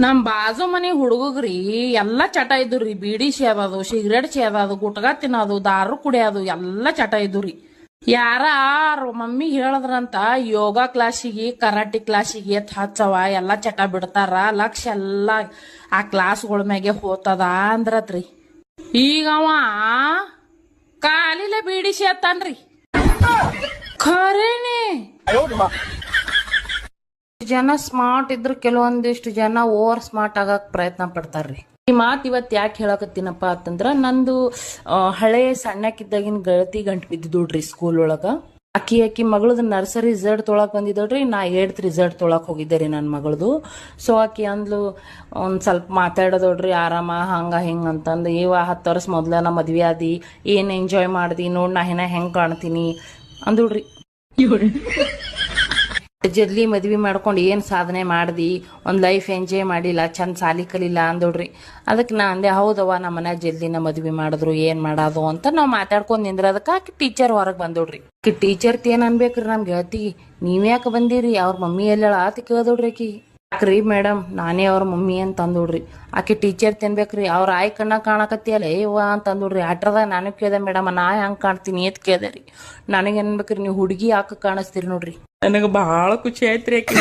ನಮ್ ಬಾಜು ಮನೆ ಹುಡುಗಗ್ರಿ, ಎಲ್ಲಾ ಚಟ ಇದ್ರಿ ಬೀಡಿ ಸೇದದು, ಸಿಗರೇಟ್ ಸೇದದು ಗುಟ್ಕಾ ತಿನ್ನೋದು, ದಾರು ಕುಡಿಯೋದು, ಎಲ್ಲಾ ಚಟ ಇದ್ರಿ ಯಾರ ಮಮ್ಮಿ ಹೇಳದ್ರಂತ, ಯೋಗ ಕ್ಲಾಸಿಗೆ, ಕರಾಟಿ ಕ್ಲಾಸಿಗೆ ಎತ್ ಹಚ್ಚವ, ಎಲ್ಲಾ ಚಟ ಬಿಡ್ತಾರ, ಲಕ್ಷ ಎಲ್ಲಾ ಆ ಕ್ಲಾಸ್ಗಳ ಮ್ಯಾಗೆ ಹೋತದ ಅಂದ್ರತ್ರಿ. ಈಗ ಅವ ಕಾಲಿಲೆ ಬೀಡಿ ಸೇತಾನ್ರಿ ಖರೇನೆ. ಜನ ಸ್ಮಾರ್ಟ್ ಇದ್ರ ಕೆಲವೊಂದಿಷ್ಟು ಜನ ಓವರ್ ಸ್ಮಾರ್ಟ್ ಆಗಕ್ ಪ್ರಯತ್ನ ಪಡ್ತಾರ್ರಿ. ಈ ಮಾತ್ ಇವತ್ತು ಯಾಕೆ ಹೇಳಕತ್ತೀನಪ್ಪ ಅಂತಂದ್ರ ನಂದು ಹಳೆ ಸಣ್ಣಕ್ಕಿದ್ದಾಗಿನ ಗೆಳತಿ ಗಂಟು ಬಿದ್ದಿದ್ದುಡ್ರಿ ಸ್ಕೂಲ್ ಒಳಗ. ಅಕ್ಕಿ ಅಕ್ಕಿ ಮಗಳದ ನರ್ಸರಿ ರಿಸಲ್ಟ್ ತೊಳಕ್ ಬಂದಿದ್ದಳ್ರಿ, ನಾ ಏಡ್ತ್ ರಿಸಲ್ಟ್ ತೊಳಕ್ ಹೋಗಿದ್ದೆ ರೀ ನನ್ನ ಮಗಳದು. ಸೊ ಅಕ್ಕಿ ಅಂದ್ಲು, ಒಂದು ಸ್ವಲ್ಪ ಮಾತಾಡೋದೊಡ್ರಿ ಆರಾಮ, ಹಂಗ, ಹಿಂಗ ಅಂತಂದು ಇವ ಹತ್ತು ವರ್ಷ ಮೊದ್ಲ ನಾ ಮದ್ವೆ ಆದಿ, ಏನ್ ಎಂಜಾಯ್ ಮಾಡ್ದಿ, ನೋಡಿ ನಾ ಹೆಣ ಹೆಂಗ್ ಕಾಣ್ತೀನಿ? ಅಂದುಡ್ರಿ ಜಲ್ದಿ ಮದ್ವಿ ಮಾಡ್ಕೊಂಡು ಏನು ಸಾಧನೆ ಮಾಡ್ದಿ? ಒಂದು ಲೈಫ್ ಎಂಜಾಯ್ ಮಾಡಿಲ್ಲ, ಚಂದ ಸಾಲಿ ಕಲಿಲ್ಲ ಅಂದೋಡ್ರಿ ಅದಕ್ಕೆ ನಾ ಅಂದೆ, ಹೌದವ್ವ ನಮ್ಮ ಮನ್ಯಾಗ ಜಲ್ದಿನ ಮದ್ವಿ ಮಾಡಿದ್ರು, ಏನ್ ಮಾಡೋದು ಅಂತ ನಾವು ಮಾತಾಡ್ಕೊಂಡು ನಿಂದ್ರದಕ್ಕೆ ಆಕೆ ಟೀಚರ್ ಹೊರಗೆ ಬಂದೋಡ್ರಿ ಆಕಿ ಟೀಚರ್ ಏನು ಅನ್ಬೇಕ್ರಿ ನಮ್ ಗೆಳತಿ? ನೀವ್ಯಾಕ ಬಂದಿರಿ? ಅವ್ರ ಮಮ್ಮಿ ಎಲ್ಲ ಆತಿ ಕೇಳ್ದೋಡ್ರಿ ಆಕಿ. ಯಾಕ್ರಿ ಮೇಡಮ್? ನಾನೇ ಅವ್ರ ಮಮ್ಮಿ ಅಂತ ಅಂದೋಡ್ರಿ ಆಕೆ ಟೀಚರ್ ತಿನ್ಬೇಕ್ರಿ ಅವ್ರ ಆಯ್ ಕಣ್ಣ ಕಾಣಕತ್ತಿಯಲ್ಲ ಏವ ಅಂತ ಅಂದೋಡ್ರಿ ಆಟ್ರದಾಗ ನಾನು ಕೇಳ್ದೆ, ಮೇಡಮ್, ನಾ ಹೆಂಗೆ ಕಾಣ್ತೀನಿ ಅಂತ ಕೇಳ್ದೆ ರೀ. ನನಗೆ ಅನ್ಬೇಕ್ರಿ? ನೀವು ಹುಡುಗಿ ಯಾಕೆ ಕಾಣಿಸ್ತೀರಿ ನೋಡ್ರಿ. ನನಗೆ ಬಹಳ ಖುಷಿ ಆಯ್ತ್ರಿ ಆಕಿ